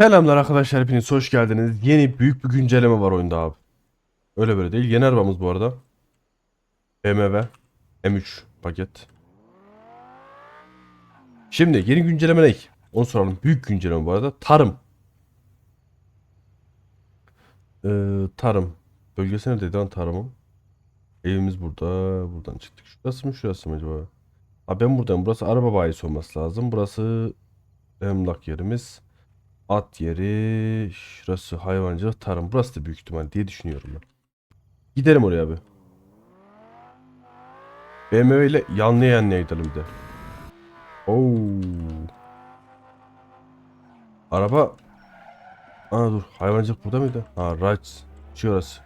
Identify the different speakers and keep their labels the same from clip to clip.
Speaker 1: Selamlar arkadaşlar hepiniz hoş geldiniz. Yeni büyük bir güncelleme var oyunda abi. Öyle böyle değil. Yeni arabamız bu arada. BMW M3 paket. Şimdi yeni güncelleme ne? Onu soralım. Büyük güncelleme bu arada. Tarım. Ee, tarım. Bölgesi neredeydi lan tarımın? Evimiz burada. Buradan çıktık. Şurası mı şurası mı acaba? Ha ben buradayım. Burası araba bayisi olması lazım. Burası emlak yerimiz. At yeri, şurası hayvancılık, tarım. Burası da büyük ihtimal diye düşünüyorum ben. Gidelim oraya abi. BMW ile yanlıya yanlıya gidelim bir de. Oo. Araba. Aa dur, hayvancılık burada mıydı? Ha, Rights. Şu orası.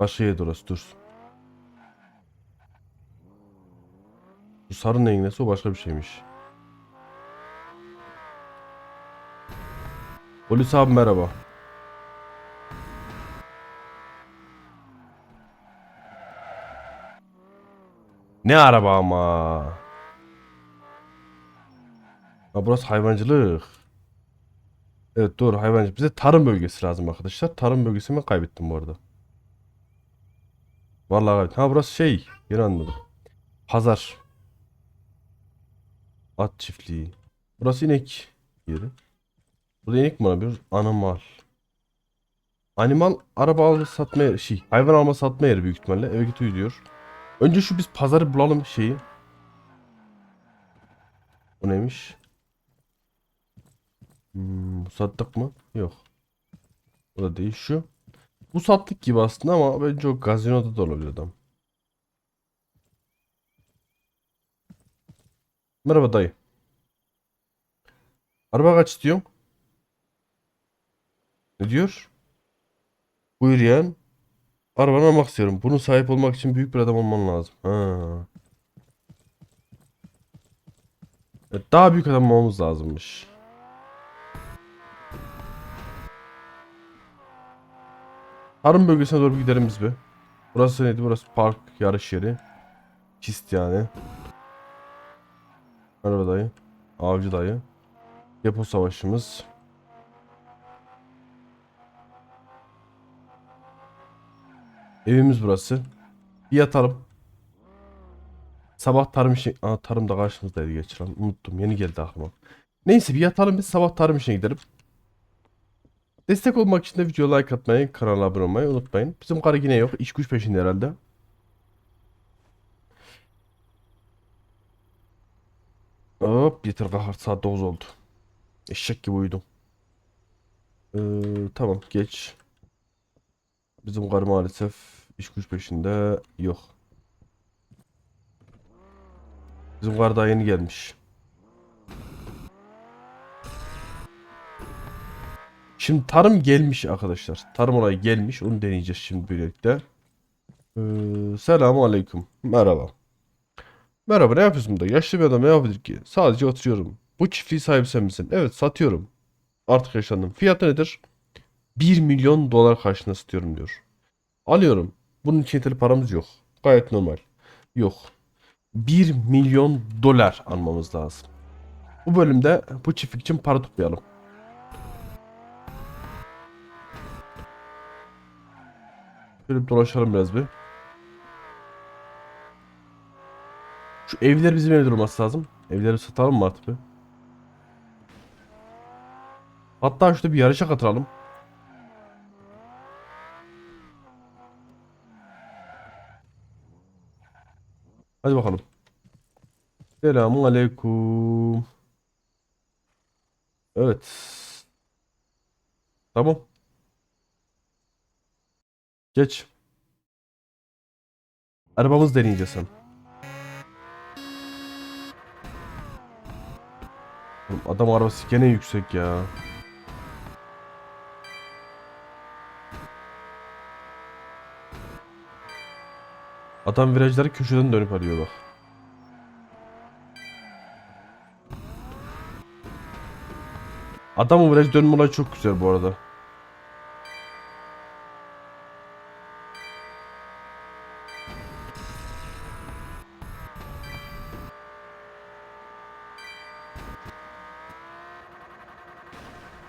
Speaker 1: Başka yerde orası, dur. Bu sarı neyin nesi o başka bir şeymiş. Polis abi merhaba. Ne araba ama. Ha, burası hayvancılık. Evet doğru hayvancılık. Bize tarım bölgesi lazım arkadaşlar. Tarım bölgesini ben kaybettim bu arada. Vallahi kaybettim. Ha burası şey. Yeni anladım. Pazar. At çiftliği. Burası inek yeri. Burada inek mi alabiliyoruz? Animal. Animal araba alma satma şey hayvan alma satma yeri büyük ihtimalle. Eve git diyor. Önce şu biz pazarı bulalım şeyi. Bu neymiş? Hmm, sattık mı? Yok. Bu da değil şu. Bu sattık gibi aslında ama bence o gazinoda da olabilir adam. Merhaba dayı. Araba kaç istiyorsun? Ne diyor? Buyur yeğen. Arabanı almak istiyorum. Bunun sahip olmak için büyük bir adam olman lazım. Ha. Evet, daha büyük adam olmamız lazımmış. Tarım bölgesine doğru gidelim biz bir. Burası neydi? Burası park, yarış yeri. Pist yani. Merhaba dayı. Avcı dayı. Depo savaşımız. Evimiz burası. Bir yatalım. Sabah tarım işi... Aa tarım da karşımızdaydı geç lan. Unuttum. Yeni geldi aklıma. Neyse bir yatalım biz sabah tarım işine gidelim. Destek olmak için de videoya like atmayı, kanala abone olmayı unutmayın. Bizim karı yine yok. İş güç peşinde herhalde. Hop yeter kahar saat 9 oldu. Eşek gibi uyudum. Ee, tamam geç. Bizim karı maalesef iş güç peşinde yok. Bizim karı daha yeni gelmiş. Şimdi tarım gelmiş arkadaşlar. Tarım olayı gelmiş. Onu deneyeceğiz şimdi birlikte. Ee, selamun aleyküm. Merhaba. Merhaba ne yapıyorsun burada? Yaşlı bir adam ne yapabilir ki? Sadece oturuyorum. Bu çiftliği sahibi sen misin? Evet satıyorum. Artık yaşlandım. Fiyatı nedir? 1 milyon dolar karşılığında satıyorum diyor. Alıyorum. Bunun için yeterli paramız yok. Gayet normal. Yok. 1 milyon dolar almamız lazım. Bu bölümde bu çiftlik için para toplayalım. Şöyle bir dolaşalım biraz bir. Şu evler bizim evde olması lazım. Evleri satalım mı artık bir? Hatta şurada bir yarışa katılalım. Hadi bakalım. Selamun aleyküm. Evet. Tamam. Geç. Arabamız deneyeceğiz sen. Adam arabası gene yüksek ya. Adam virajları köşeden dönüp arıyor bak. Adamın viraj dönme olayı çok güzel bu arada.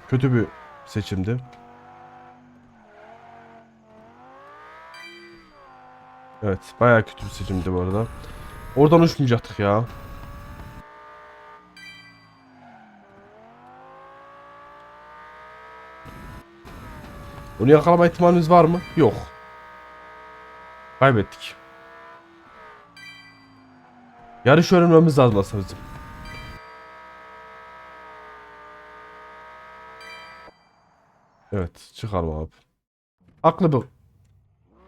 Speaker 1: Kötü bir seçimdi. Evet, bayağı kötü bir seçimdi bu arada. Oradan uçmayacaktık ya. Onu yakalama ihtimalimiz var mı? Yok. Kaybettik. Yarış öğrenmemiz lazım aslında bizim. Evet, çıkalım abi. Aklı bir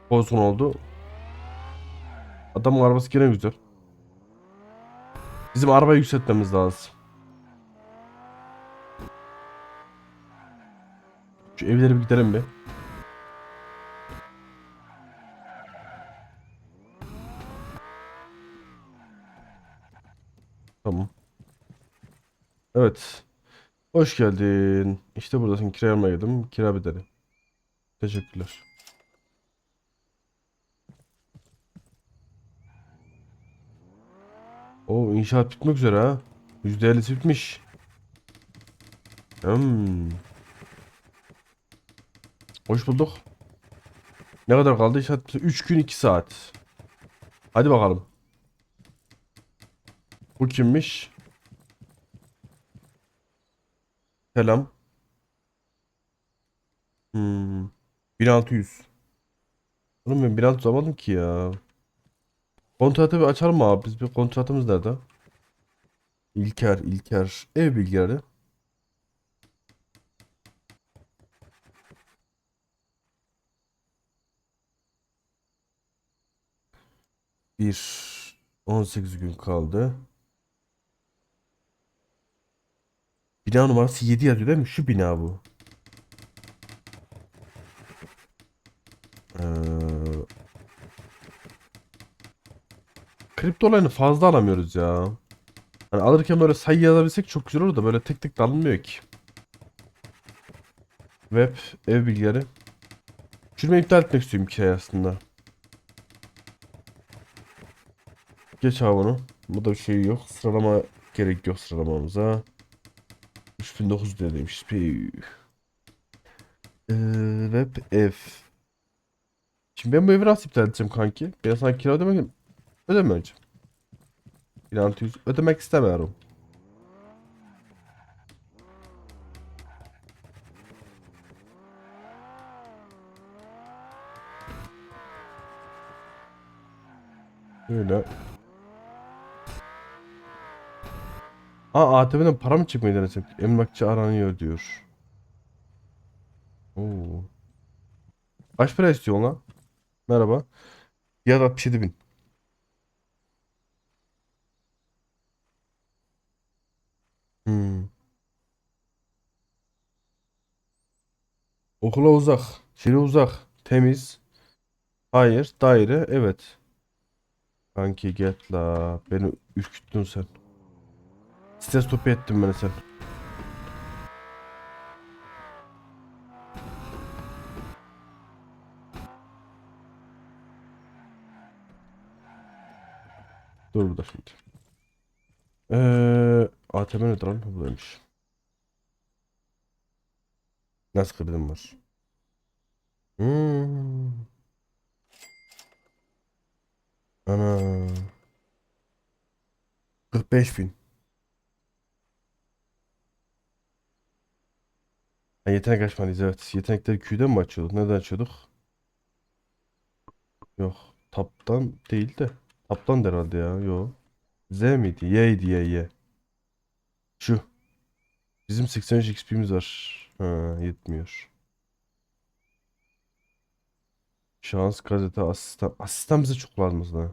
Speaker 1: bozgun oldu. Adamın arabası gene güzel. Bizim arabayı yükseltmemiz lazım. Şu evlere bir gidelim bir. Tamam. Evet. Hoş geldin. İşte buradasın. Kira almaya geldim. Kira bedeli. Teşekkürler. O inşaat bitmek üzere ha. %50'si bitmiş. Hmm. Hoş bulduk. Ne kadar kaldı inşaat? 3 gün 2 saat. Hadi bakalım. Bu kimmiş? Selam. Hmm. 1600. Oğlum ben 1600 almadım ki ya. Kontratı bir açalım mı abi? Biz bir kontratımız nerede? İlker, İlker. Ev bilgileri. Bir 18 gün kaldı. Bina numarası 7 yazıyor değil mi? Şu bina bu. Kripto olayını fazla alamıyoruz ya. Hani alırken böyle sayı yazabilsek çok güzel olur da böyle tek tek de ki. Web, ev bilgileri. Şunu iptal etmek istiyorum kirayı aslında. Geç abi onu. Bu da bir şey yok. Sıralama gerek yok sıralamamıza. 3900 lira demiş. Ee, web ev. Şimdi ben bu evi nasıl iptal edeceğim kanki? Ben sana kira ödemek ödemeyeceğim. 1600 ödemek istemiyorum. Öyle. Aa ATM'den para mı çekmeyi denesek? Emlakçı aranıyor diyor. Oo. Kaç para istiyorsun lan? Merhaba. Ya da 67 Okula uzak. Şehre uzak. Temiz. Hayır. Daire. Evet. Kanki get la. Beni ürküttün sen. Stres topu ettin beni sen. Dur burada şimdi. Eee ATM nedir lan? Buradaymış. Nasıl kırdım var? Hmm. Ana. 45 bin. Ha, yetenek açmalıyız evet. Yetenekleri Q'den mi açıyorduk? Neden açıyorduk? Yok. Taptan değil de. Taptan herhalde ya. Yok. Z miydi? Y'ydi Y Y. Şu. Bizim 83 XP'miz var. Ha, yetmiyor. Şans gazete asistan. Asistan bize çok lazım aslında.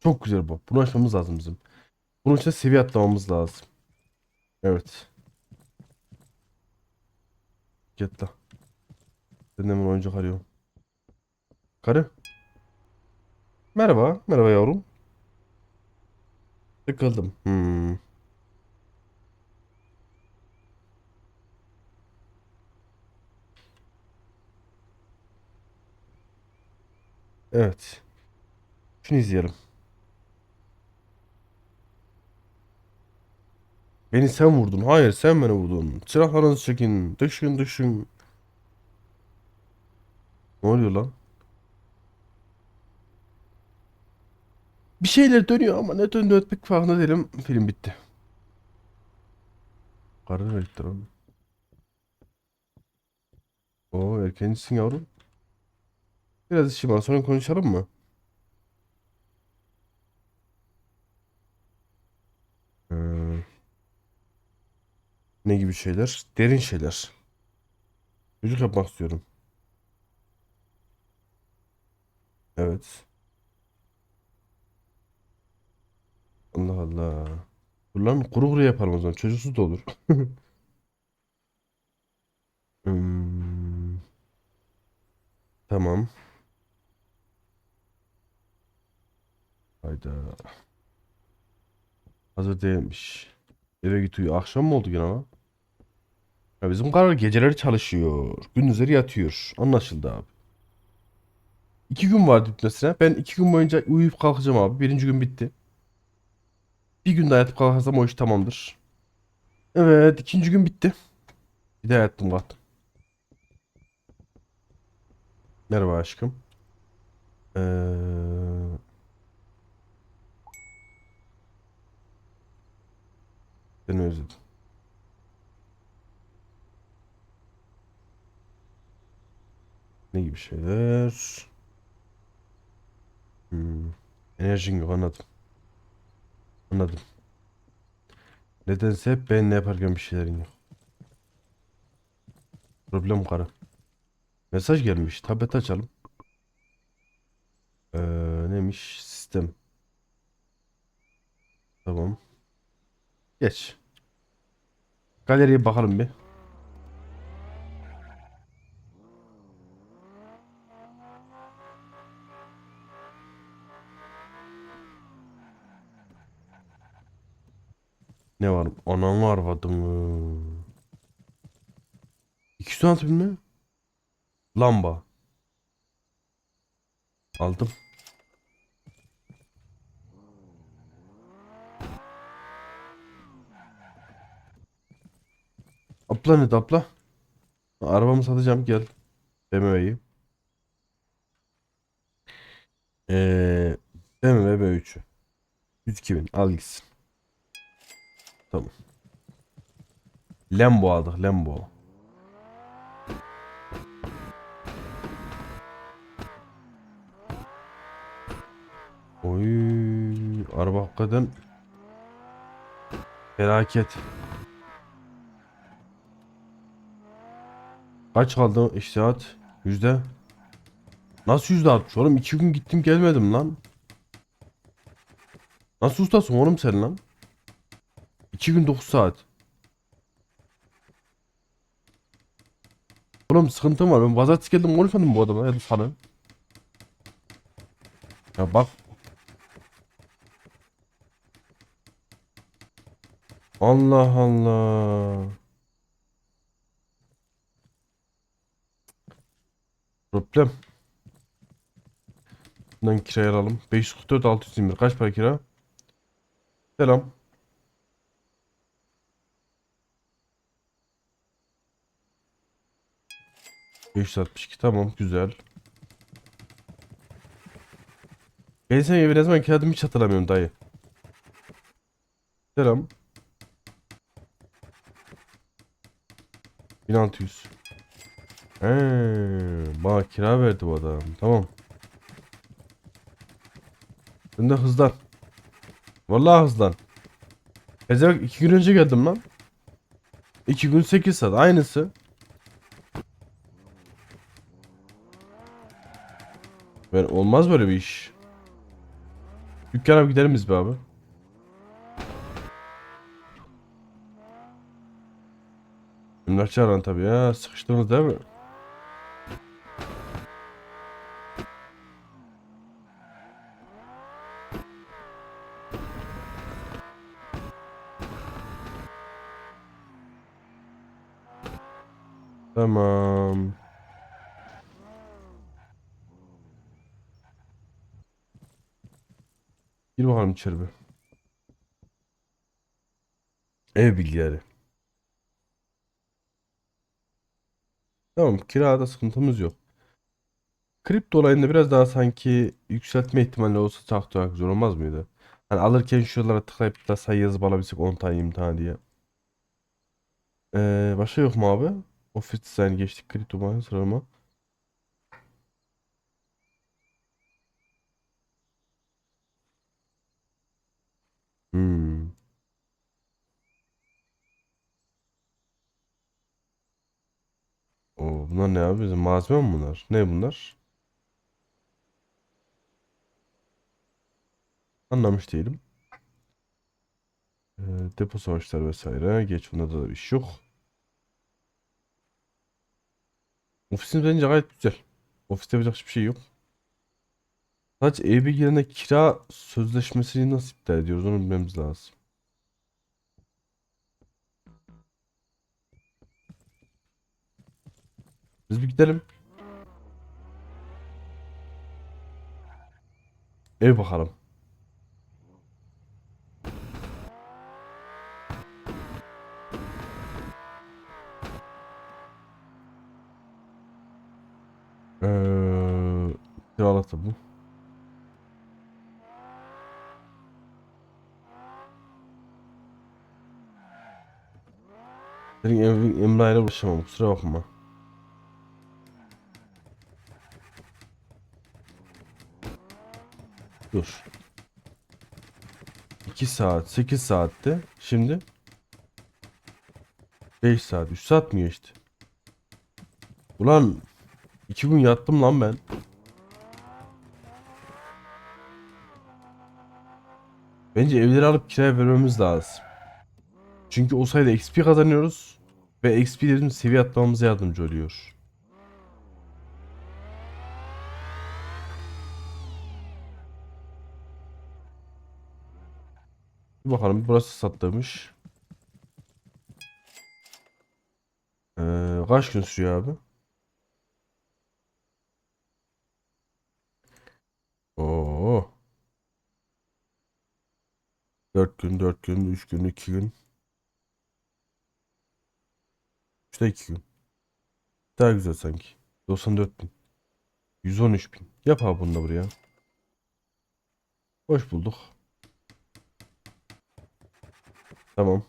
Speaker 1: Çok güzel bu. Bunu açmamız lazım bizim. Bunun için seviye atlamamız lazım. Evet. Git la. Ben hemen oyuncak arıyorum. Karı. Merhaba. Merhaba yavrum. Sıkıldım. Hmm. Evet. Şunu izleyelim. Beni sen vurdun. Hayır sen beni vurdun. Silahlarınızı çekin. Düşün düşün. Ne oluyor lan? Bir şeyler dönüyor ama ne döndü pek farkında değilim. Film bitti. Karı gitti lan? Oo erkencisin yavrum. Biraz işim var sonra konuşalım mı? Ee, ne gibi şeyler? Derin şeyler. Çocuk yapmak istiyorum. Evet. Allah Allah. Dur lan kuru kuru yapalım o zaman. Çocuksuz da olur. Hmm, tamam. Hayda. Hazır değilmiş. Eve git uyu. Akşam mı oldu yine ama? Ya bizim karar geceleri çalışıyor. Gündüzleri yatıyor. Anlaşıldı abi. İki gün var bitmesine. Ben iki gün boyunca uyuyup kalkacağım abi. Birinci gün bitti. Bir gün daha yatıp kalkarsam o iş tamamdır. Evet ikinci gün bitti. Bir daha yattım kalktım. Merhaba aşkım. Ee... Seni özledim. Ne gibi şeyler? Hmm. Enerjin yok anladım. Anladım. Nedense ben ne yaparken bir şeylerin yok. Problem karı. Mesaj gelmiş. Tablet açalım. Ee, neymiş? Sistem. Tamam. Geç. Galeriye bakalım bir. Ne var? Anan var vadımı. 216 bin mi? Lamba. Aldım. Abla ne de abla? Arabamı satacağım gel. BMW'yi. Ee, BMW B3'ü. 102 bin al gitsin. Tamam. Lambo aldık Lambo. Oy, araba hakikaten felaket. Kaç kaldı iş saat? Yüzde? Nasıl yüzde altmış oğlum? iki gün gittim gelmedim lan. Nasıl ustasın oğlum sen lan? İki gün dokuz saat. Oğlum sıkıntım var. Ben pazartesi geldim konuşmadım bu adamla ya da sana. Ya bak. Allah Allah. Problem. Bundan kiraya alalım. 544 621. Kaç para kira? Selam. Beş iki tamam güzel. Ben sen evi ne zaman kiradım hiç hatırlamıyorum dayı. Selam. 1600. He, bana kira verdi bu adam. Tamam. Sen de hızlan. Vallahi hızlan. Ezel iki gün önce geldim lan. İki gün sekiz saat aynısı. Ben olmaz böyle bir iş. Dükkana gidelim biz be abi. Emlakçı aran tabii ya. Sıkıştınız değil mi? Tamam. Gir bakalım içeri bir. Ev bilgileri. Tamam kirada sıkıntımız yok. Kripto olayında biraz daha sanki yükseltme ihtimali olsa çok daha olmaz mıydı? Hani alırken şuralara tıklayıp da sayı yazıp alabilsek 10 tane 20 tane diye. Ee, başka yok mu abi? Office design geçtik kripto banka sıralama. Hmm. Oo, bunlar ne abi? Bizim malzeme mi bunlar? Ne bunlar? Anlamış değilim. Ee, depo savaşları vesaire. Geç bunda da bir iş yok. Ofisimiz bence gayet güzel. Ofiste yapacak hiçbir şey yok. Sadece ev bilgilerine kira sözleşmesini nasıl iptal ediyoruz onu bilmemiz lazım. Biz bir gidelim. Ev bakalım. Ee, kiralık da bu. Evin Emrah'yla uğraşamam kusura bakma. Dur. 2 saat 8 saatte şimdi 5 saat 3 saat mi geçti? Ulan 2 gün yattım lan ben. Bence evleri alıp kiraya vermemiz lazım. Çünkü o sayede XP kazanıyoruz ve XP bizim seviye atlamamıza yardımcı oluyor. Bir bakalım burası sattırmış. Ee, kaç gün sürüyor abi? Oo. 4 gün, 4 gün, 3 gün, 2 gün. İşte 2 gün. Daha güzel sanki. 94 bin. 113 bin. Yap abi bunu da buraya. Hoş bulduk. Tamam.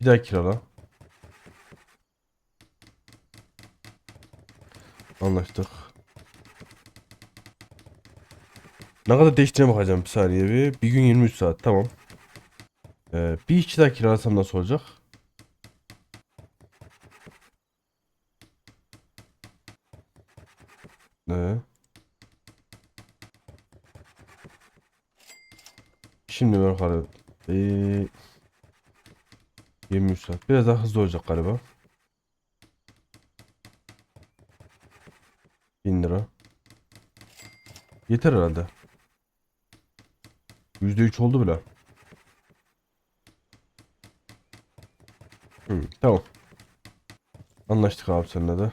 Speaker 1: Bir daha kirala. Anlaştık. Ne kadar değiştiğine bakacağım bir saniye bir. Bir gün 23 saat tamam. Ee, bir iki daha kiralasam nasıl olacak? Ne? Şimdi yukarı. Ee, 23 saat. Biraz daha hızlı olacak galiba. 1000 lira. Yeter herhalde. %3 oldu bile. Hı, tamam. Anlaştık abi seninle de.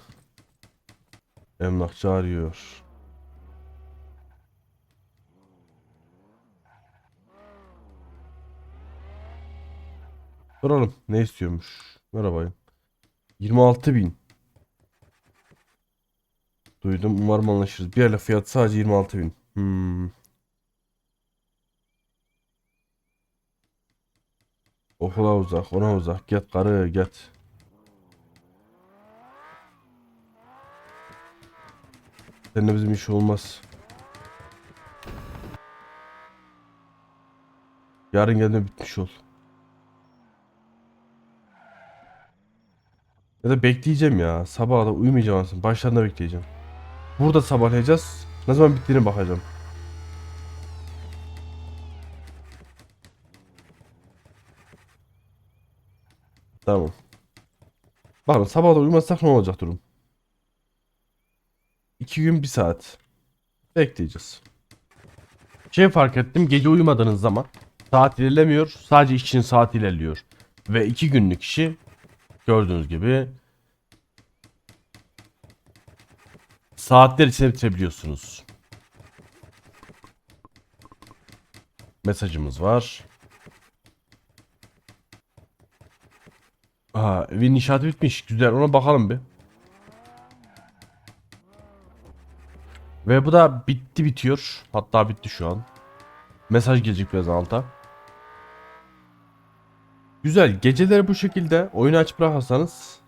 Speaker 1: Emlakçı arıyor. Soralım ne istiyormuş. Merhaba. 26 bin. Duydum umarım anlaşırız. Bir yerle fiyat sadece 26 bin. Hmm. Okula uzak, ona uzak. Get karı, get. Seninle bizim iş olmaz. Yarın geldiğinde bitmiş ol. Ya da bekleyeceğim ya. Sabaha da uyumayacağım aslında. Başlarında bekleyeceğim. Burada sabahlayacağız. Ne zaman bittiğine bakacağım. Tamam. Bakın sabah da uyumazsak ne olacak durum? İki gün bir saat. Bekleyeceğiz. Şey fark ettim. Gece uyumadığınız zaman saat ilerlemiyor. Sadece işçinin saati ilerliyor. Ve iki günlük işi gördüğünüz gibi saatler içinde bitirebiliyorsunuz. mesajımız var. Aa, evin inşaatı bitmiş. Güzel ona bakalım bir. Ve bu da bitti bitiyor. Hatta bitti şu an. Mesaj gelecek biraz alta. Güzel. Geceleri bu şekilde oyunu açıp bırakırsanız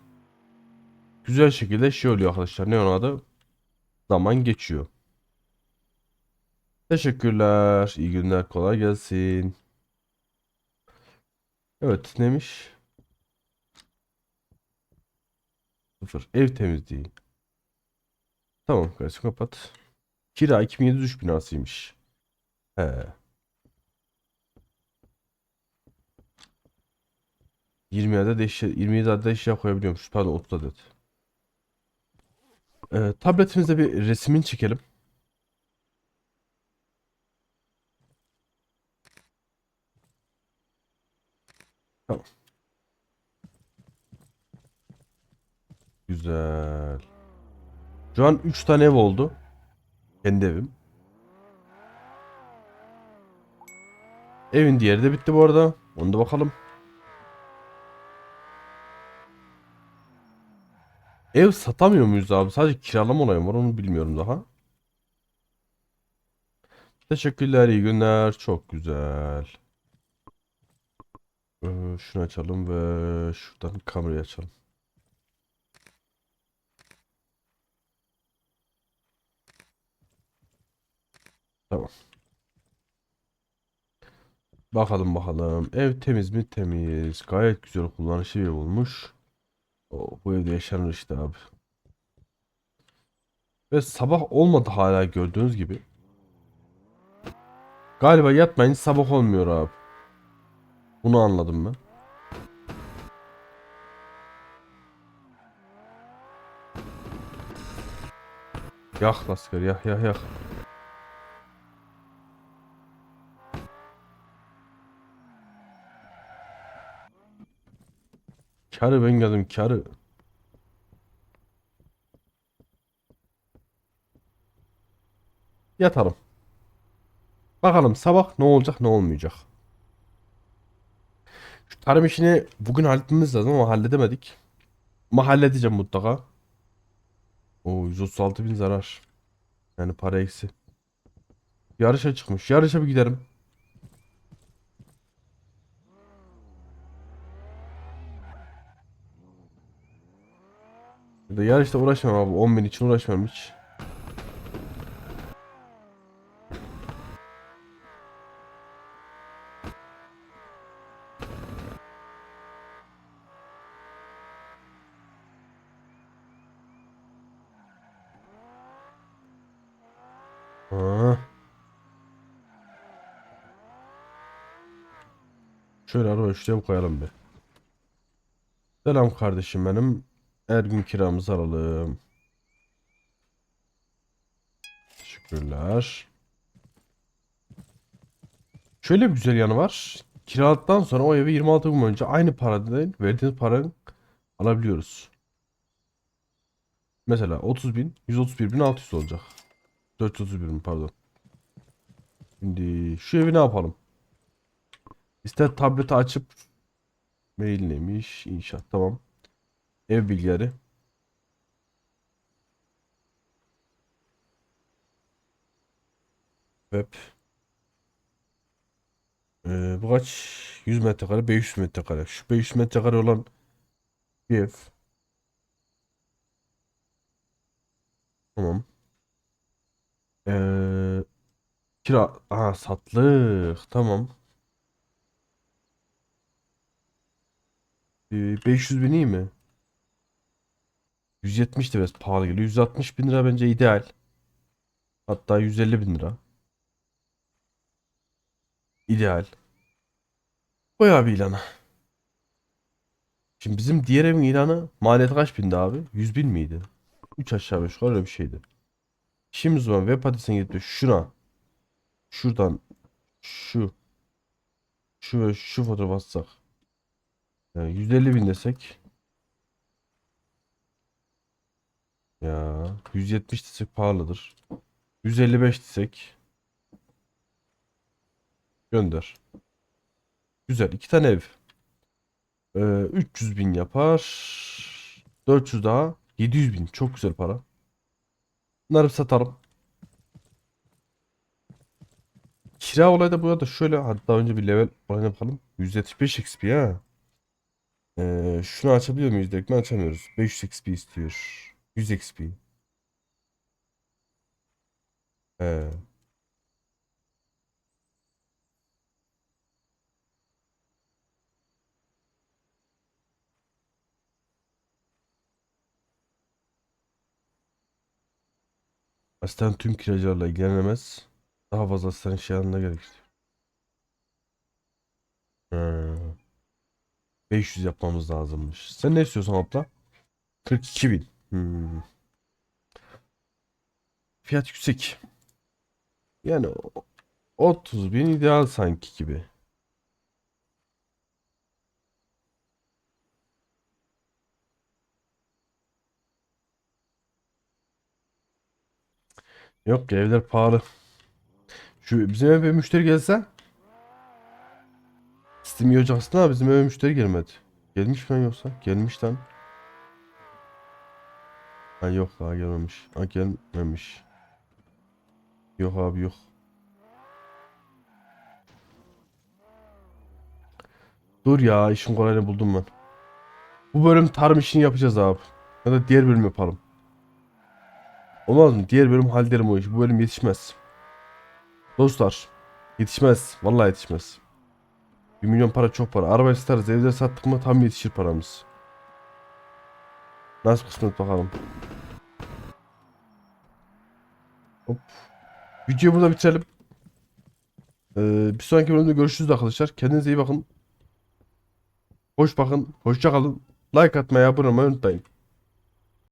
Speaker 1: güzel şekilde şey oluyor arkadaşlar. Ne onun adı? Zaman geçiyor. Teşekkürler. İyi günler. Kolay gelsin. Evet neymiş? Sıfır. Ev temizliği. Tamam kardeşim kapat. Kira 2703 binasıymış. He. 20 adet eşya, 27 adet eşya koyabiliyormuş. Pardon 30 adet. Ee, tabletimizde bir resmin çekelim. Tamam. Güzel. Şu an 3 tane ev oldu. Kendi evim. Evin diğeri de bitti bu arada. Onu da bakalım. Ev satamıyor muyuz abi? Sadece kiralama olayım var onu bilmiyorum daha. Teşekkürler iyi günler. Çok güzel. Ee, şunu açalım ve şuradan kamerayı açalım. Tamam. Bakalım bakalım. Ev temiz mi? Temiz. Gayet güzel kullanışlı bir ev olmuş. O, bu evde yaşanır işte abi. Ve sabah olmadı hala gördüğünüz gibi. Galiba yatmayın sabah olmuyor abi. Bunu anladım ben. Yak lasker yak yak yak. Karı ben geldim karı. Yatalım. Bakalım sabah ne olacak ne olmayacak. Şu tarım işini bugün halletmemiz lazım ama halledemedik. Ama halledeceğim mutlaka. O 136 bin zarar. Yani para eksi. Yarışa çıkmış. Yarışa bir giderim. Ya da yarışta uğraşmam abi. 10 bin için uğraşmam hiç. Ha. Şöyle araba şuraya koyalım bir. Selam kardeşim benim. Her gün kiramızı alalım. Teşekkürler. Şöyle bir güzel yanı var. Kiraladıktan sonra o evi 26 gün boyunca aynı paradan verdiğiniz paranın alabiliyoruz. Mesela 30 bin, 131 bin 600 olacak. 431 bin pardon. Şimdi şu evi ne yapalım? İster tableti açıp mail neymiş? İnşaat tamam. Ev bilgileri. Web. Ee, bu kaç? 100 metrekare, 500 metrekare. Şu 500 metrekare olan bir ev. Tamam. Ee, kira. Aha satlık. Tamam. Ee, 500 bin iyi mi? 170 de biraz pahalı geliyor. 160 bin lira bence ideal. Hatta 150 bin lira. İdeal. Koy abi ilanı. Şimdi bizim diğer evin ilanı maliyeti kaç bindi abi? 100 bin miydi? 3 aşağı 5 yukarı öyle bir şeydi. Şimdi zaman web adresine de şuna şuradan şu şu ve şu fotoğraf atsak yani 150 bin desek ya 170 desek pahalıdır. 155 desek Gönder. Güzel. iki tane ev. Ee, 300 bin yapar. 400 daha. 700 bin. Çok güzel para. Bunları satarım. Kira olayı da bu arada şöyle hatta önce bir level olayına bakalım. 175 XP ha. Ee, şunu açabiliyor muyuz direkt mi açamıyoruz. 500 XP istiyor. 100 XP. Ee, asistan tüm kiracılarla ilgilenemez. Daha fazla asistan şey alına gerekir. Ee, 500 yapmamız lazımmış. Sen ne istiyorsun abla? 42 bin. Fiyat yüksek. Yani o- 30 bin ideal sanki gibi. Yok evler pahalı. Şu bizim eve müşteri gelse Steam aslında ama bizim eve müşteri gelmedi. Gelmiş mi yoksa? Gelmiş lan. Ha yok daha gelmemiş. Ha gelmemiş. Yok abi yok. Dur ya işin kolayını buldum ben. Bu bölüm tarım işini yapacağız abi. Ya da diğer bölüm yapalım. Olmaz mı? Diğer bölüm hallederim o işi. Bu bölüm yetişmez. Dostlar. Yetişmez. Vallahi yetişmez. 1 milyon para çok para. Araba satarız. Evde sattık mı tam yetişir paramız. Nasıl kısmet bakalım. Hop. Videoyu burada bitirelim. Ee, bir sonraki bölümde görüşürüz arkadaşlar. Kendinize iyi bakın. Hoş bakın. Hoşça kalın. Like atmayı, abone olmayı unutmayın.